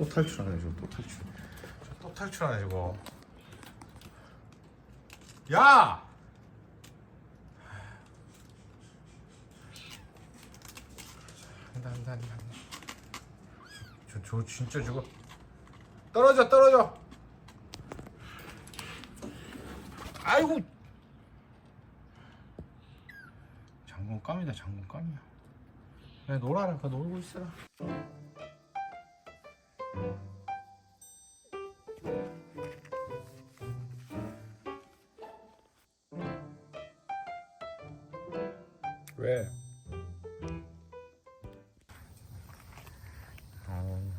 또 탈출하네 저거 또 탈출. 저또 탈출하네 저거. 야! 한다 한다 한다. 저, 저 진짜 저거. 떨어져 떨어져! 아이고! 장군 깜이다 장군 깜이야. 그냥 놀아라. 그 놀고 있어라 왜? 어,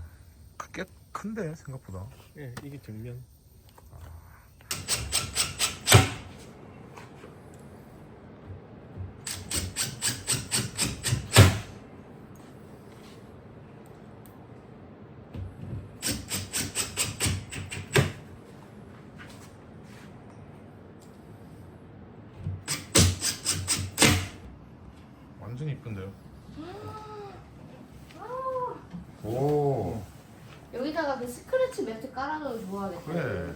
꽤 큰데 생각보다 예, 이게 정면. 완전 이쁜데요 오 여기다가 그 스크래치 매트 깔아줘도 좋아하겠다. 그래.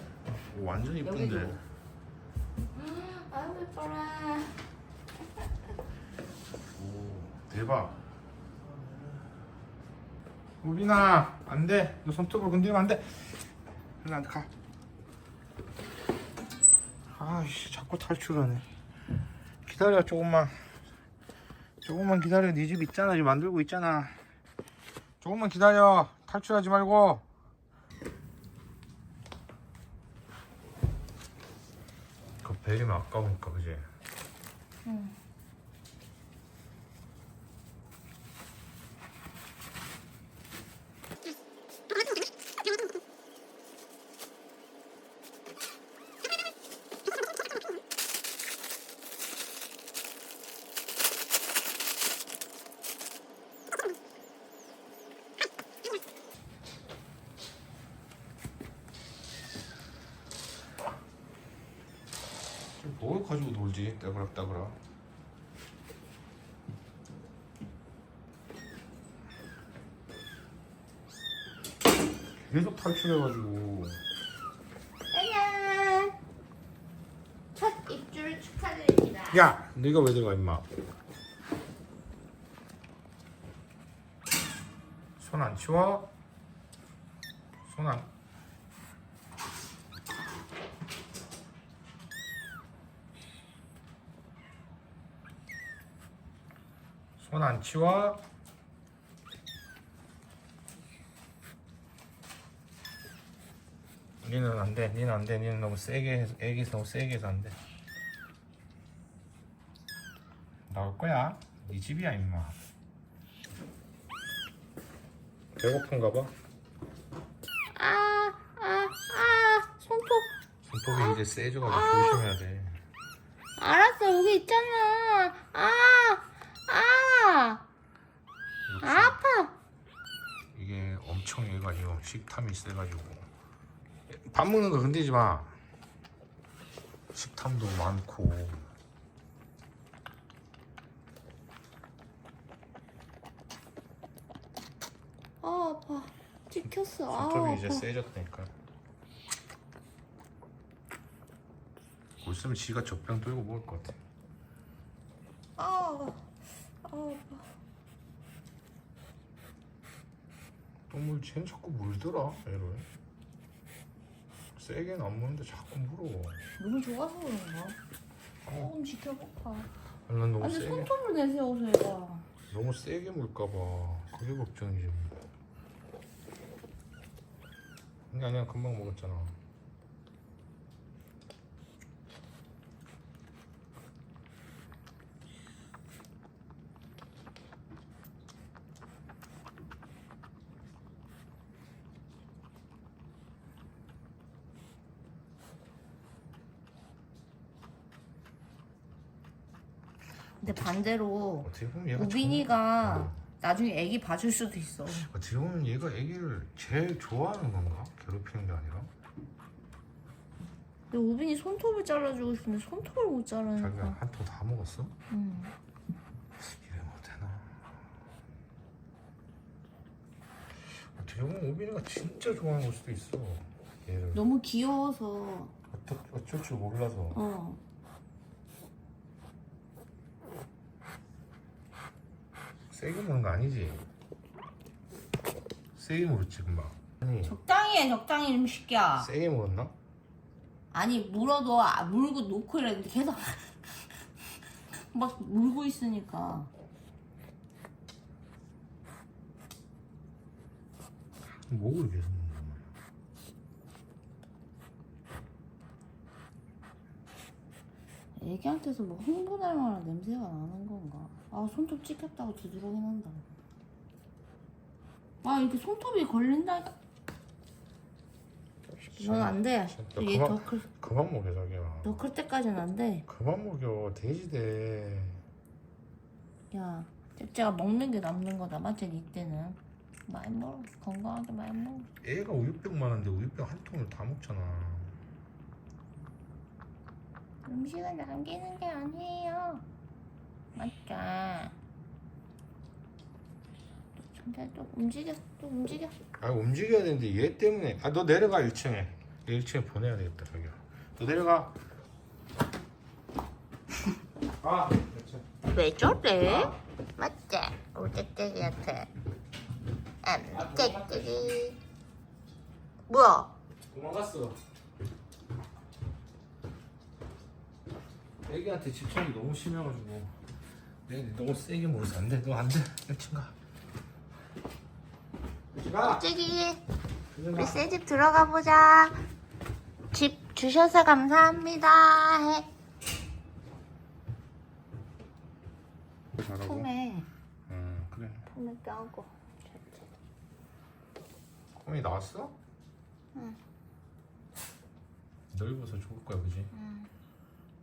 오, 완전 여기도. 이쁜데. 아이고 예뻐라. 오 대박. 우빈아 안 돼. 너 손톱을 건드리면 안 돼. 일로 안 돼 가. 아이씨 자꾸 탈출하네. 기다려 조금만. 조금만 기다려. 네 집 있잖아. 지금 만들고 있잖아. 조금만 기다려. 탈출하지 말고 그 베리면 아까우니까 그지? 응. 가지고 놀지? 따그락 따그락. 계속 탈출해가지고 짜잔. 첫 입줄 축하드립니다. 야! 네가 왜 들어가 임마 손 안 치워? 손안 손 안 치워? 니는 안 돼, 니는 안 돼, 니는 너무 세게 해서, 애기서 너무 세게 해서 안 돼. 나올 거야. 네 집이야 임마. 배고픈가 봐. 아, 아, 아, 손톱. 손톱이 이제 세져가지고 조심해야 돼. 알았어, 여기 있잖아. 아, 아, 이거 아, 아파. 이게 엄청 해가지고 식탐이 세가지고 밥 먹는 거 건드리지 마. 식탐도 많고 아, 아파. 찍혔어. 아, 손톱이 이제 아파. 세졌다니까. 곧 있으면 지가 젖병 들고 먹을 것 같아. 아, 아, 아파. 똥물 쟤는 자꾸 물더라 얘를. 세게는 안 무는데 자꾸 물어. 너무 좋아서 그런가? 조금 지켜볼까? 아니, 난 너무 아니, 세게 손톱을 내세워서 얘가. 너무 세게 물까봐 그게 걱정이지. 근데 아니야 금방 먹었잖아. 근데 반대로 어떻게 보면 얘가 우빈이가 정- 나중에 애기 봐줄 수도 있어. 어떻게 보면 얘가 애기를 제일 좋아하는 건가? 괴롭히는 게 아니라 근데 우빈이 손톱을 잘라주고 싶은데 손톱을 못 자기가 자르니까. 한 통 다 먹었어? 응. 이래 못되나? 어떻게 저건 오빈이가 진짜 좋아하는 걸 수도 있어. 얘를 너무 귀여워서 어떡, 어쩔 줄 몰라서. 어 세게 무는 거 아니지? 세게 물었지 금방. 아니 적당히 해 적당히 좀 시켜 세게 물었나? 아니 물어도 아, 물고 놓고 이랬는데 계속 막 물고 있으니까 목을 계속 물는 거야. 애기한테서 뭐 흥분할 만한 냄새가 나는 건가? 아 손톱 찍혔다고 두드러기 난다. 아 이렇게 손톱이 걸린다니까. 이건 안돼. 야, 얘 그만- 더 클 그만 먹여 자기야. 더 클 때까지는 안 돼. 그만 먹여. 돼지 돼. 야 째째가 먹는 게 남는 거다 맞지 이때는? 많이 먹어. 건강하게 많이 먹어. 애가 우유병 많은데 우유병 한 통을 다 먹잖아. 음식을 남기는 게 아니에요 맞죠 근데 또 움직여 또 움직여 아 움직여야 되는데 얘 때문에. 아 너 내려가 1층에. 1층에 보내야 되겠다 자기야. 너 내려가. 아. 그렇지. 왜 저래? 맞지? 우리 째째기한테 안 째째기 뭐야? 도망갔어. 애기한테 집착이 너무 심해가지고 내가 너무 세게 물어서 안 돼. 너 안 돼. 1층 가. 1층 가. 째째기 그냥 우리 가. 새집 들어가 보자 집 주셔서 감사합니다 해 잘하고. 폼에 응 그래. 폼에 껴고 콩이 나왔어? 응. 넓어서 좋을 거야, 그지? 응.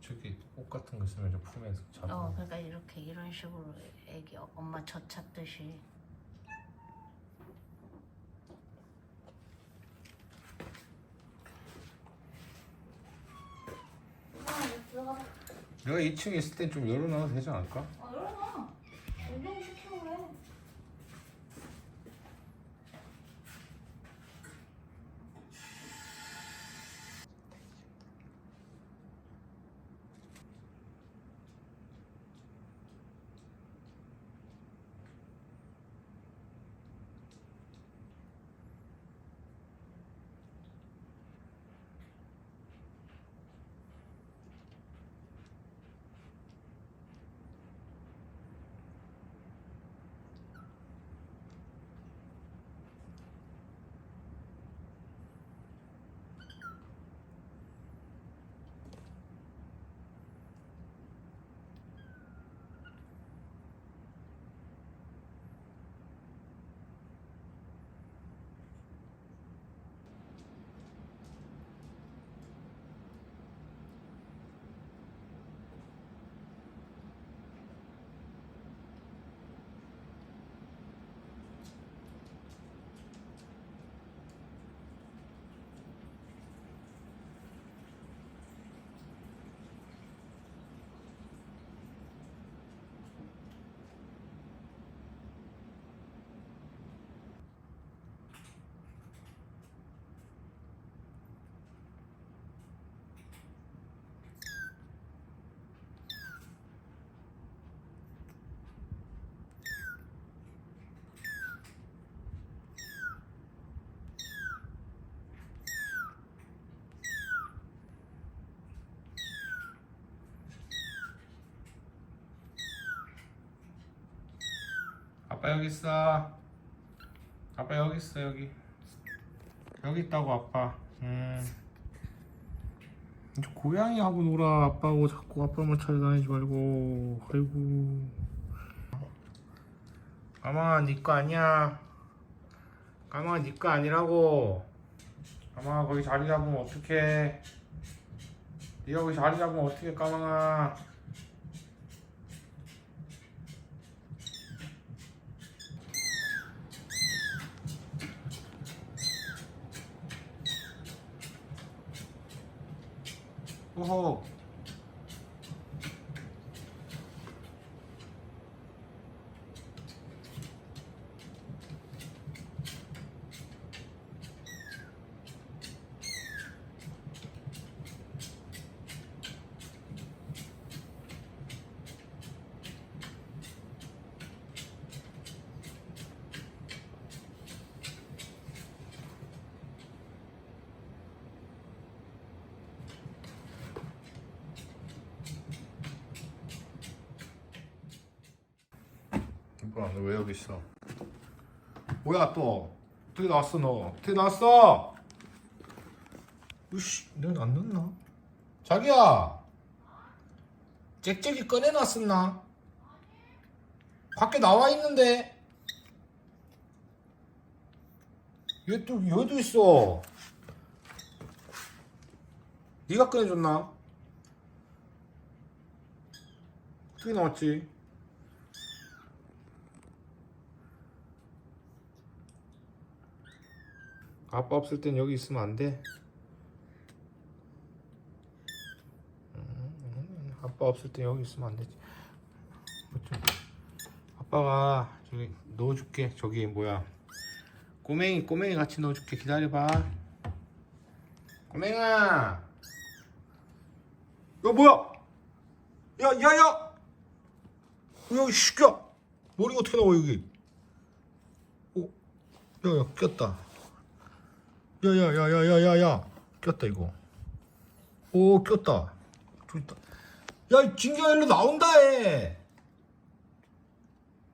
저기 옷 같은 거 있으면 좀 품에서 잡아. 어 그러니까 이렇게 이런 식으로 애기 엄마 젖 찾듯이 내가 2층에 있을 땐 좀 열어놔도 되지 않을까? 아빠 여기 있어. 아빠 여기 있어 여기. 여기 있다고 아빠. 음. 이제 고양이 하고 놀아. 아빠하고 자꾸 아빠만 찾아다니지 말고. 아이고. 까망아 니거 아니야. 까망아 니거 아니라고. 까망아 거기 자리 잡으면 어떡해. 네가 거기 자리 잡으면 어떡해 까망아. 오호. 뭐야 너 왜 여기 있어? 뭐야 또? 어떻게 나왔어 너? 어떻게 나왔어? 으씨 내가 안 넣나? 자기야 짹짹이 꺼내놨었나? 밖에 나와 있는데 얘또 여기도 있어 네가 꺼내줬나? 어떻게 나왔지? 아빠 없을 땐 여기 있으면 안 돼. 음, 아빠 없을 땐 여기 있으면 안 되지. 아빠가 저기 넣어줄게. 저기 뭐야? 꼬맹이 꼬맹이 같이 넣어줄게. 기다려봐. 꼬맹아. 야 뭐야? 야 야야! 야, 이 시끼야! 머리가 어떻게 나와, 여기? 오, 야, 야, 꼈다. 야, 야, 야, 야, 야, 야, 야. 꼈다, 이거. 오, 꼈다. 있다. 야, 이 진경아, 일로 나온다, 해!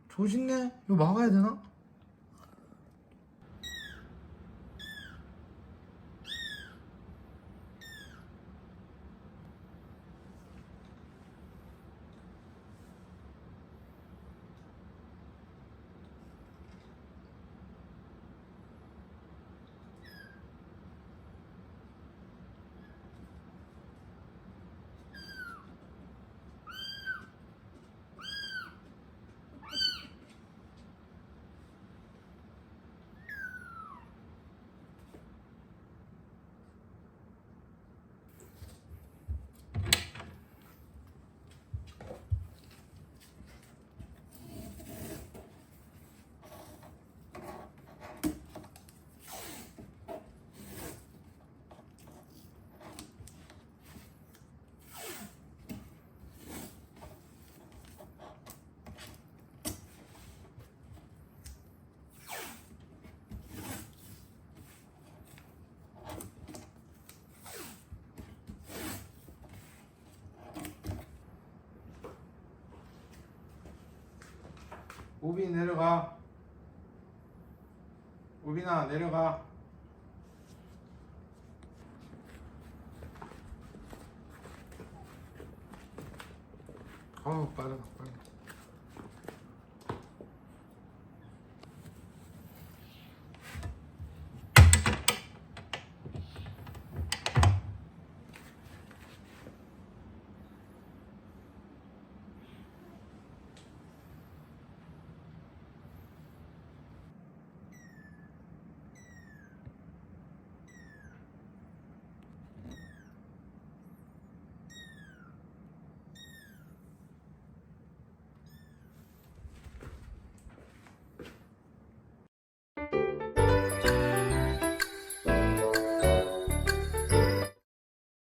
조진네? 이거 막아야 되나? 우빈 내려가. 우빈아, 내려가. 아우, 빠르다.